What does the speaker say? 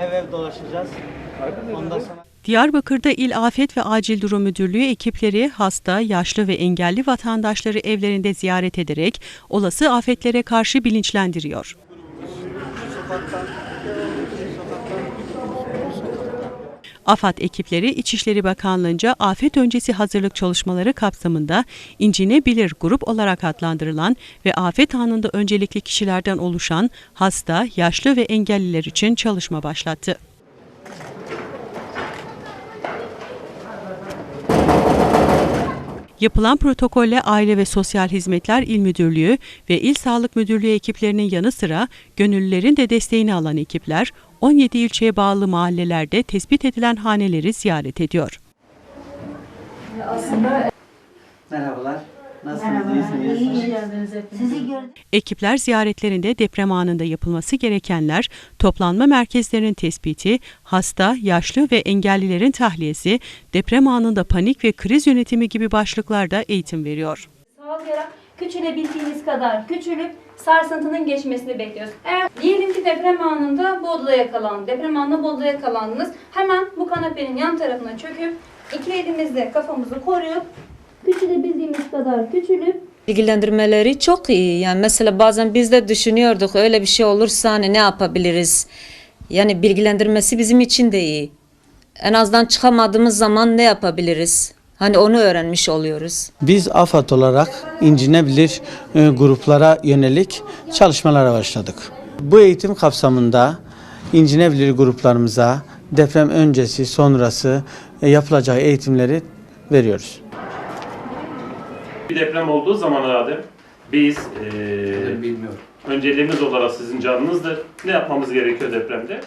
Ev ev dolaşacağız. Ondan sonra Diyarbakır'da İl Afet ve Acil Durum Müdürlüğü ekipleri hasta, yaşlı ve engelli vatandaşları evlerinde ziyaret ederek olası afetlere karşı bilinçlendiriyor. AFAD ekipleri İçişleri Bakanlığı'nca afet öncesi hazırlık çalışmaları kapsamında incinebilir grup olarak adlandırılan ve afet anında öncelikli kişilerden oluşan hasta, yaşlı ve engelliler için çalışma başlattı. Yapılan protokolle Aile ve Sosyal Hizmetler İl Müdürlüğü ve İl Sağlık Müdürlüğü ekiplerinin yanı sıra gönüllülerin de desteğini alan ekipler 17 ilçeye bağlı mahallelerde tespit edilen haneleri ziyaret ediyor. merhabalar. Ekipler ziyaretlerinde deprem anında yapılması gerekenler, toplanma merkezlerinin tespiti, hasta, yaşlı ve engellilerin tahliyesi, deprem anında panik ve kriz yönetimi gibi başlıklarda eğitim veriyor. sağlayarak küçülebildiğiniz kadar küçülüp sarsıntının geçmesini bekliyoruz. Eğer diyelim ki deprem anında bu odada yakalandınız, deprem anında bu odada yakalandınız. Hemen bu kanepenin yan tarafına çöküp iki elimizle kafamızı koruyup küçülebildiğimiz kadar küçülüp Bilgilendirmeleri çok iyi. Yani mesela bazen biz de düşünüyorduk öyle bir şey olursa hani ne yapabiliriz? Yani bilgilendirmesi bizim için de iyi. En azından çıkamadığımız zaman ne yapabiliriz? Hani onu öğrenmiş oluyoruz. Biz AFAD olarak incinebilir e, gruplara yönelik çalışmalara başladık. Bu eğitim kapsamında incinebilir gruplarımıza deprem öncesi, sonrası e, yapılacağı eğitimleri veriyoruz. Bir deprem olduğu zaman Adem, biz eee önceliğimiz olarak sizin canınızdır. Ne yapmamız gerekiyor depremde?